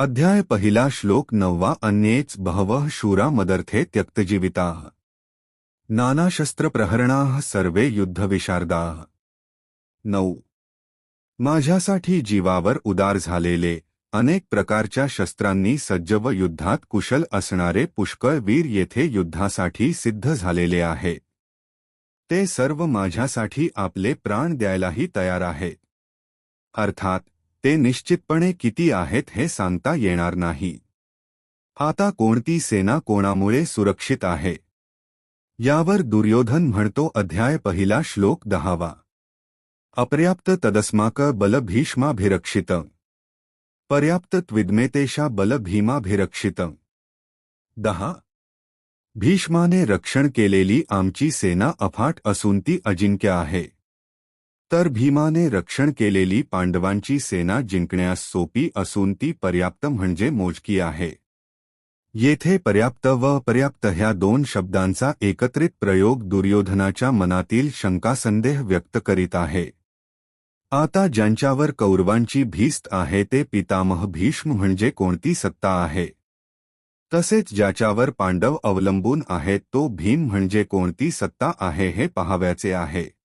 अध्याय पहिला श्लोक नववा अन्येच बहवः शूरा मदर्थे त्यक्तजीविताः। नानाशस्त्रप्रहरणाः सर्वे युद्धविशारदाः। नऊ। माझ्यासाठी जीवावर उदार झालेले अनेक प्रकारच्या शस्त्रांनी सज्ज व युद्धात कुशल असणारे पुष्कळ वीर येथे युद्धासाठी सिद्ध झालेले आहे। ते सर्व माझ्यासाठी आपले प्राण द्यायलाही तयार आहे। अर्थात ते निश्चितपणे किती आहेत हे सांगता येणार नाही. आता कोणती सेना कोणामुळे सुरक्षित आहे? यावर दुर्योधन म्हणतो अध्याय पहिला श्लोक दहावा. अपर्याप्त तदस्माक बल भीष्माभिरक्षित पर्याप्त त्विद्मेतेशा बल भीमाभिरक्षित दहा. भीष्माने रक्षण केलेली आमची सेना अफाट असून ती अजिंक्य आहे. तर भीमाने रक्षण केलेली पांडवांची सेना जिंकण्यास सोपी असून ती पर्याप्त म्हणजे मोजकी आहे. येथे पर्याप्त व अपर्याप्त ह्या दोन शब्दांचा एकत्रित प्रयोग दुर्योधनाच्या मनातील शंकासंदेह व्यक्त करीत आहे. आता ज्यांच्यावर कौरवांची भीस्त आहे ते पितामह भीष्म म्हणजे कोणती सत्ता आहे? तसेच ज्याच्यावर पांडव अवलंबून आहेत तो भीम म्हणजे कोणती सत्ता आहे हे पहाव्याचे आहे.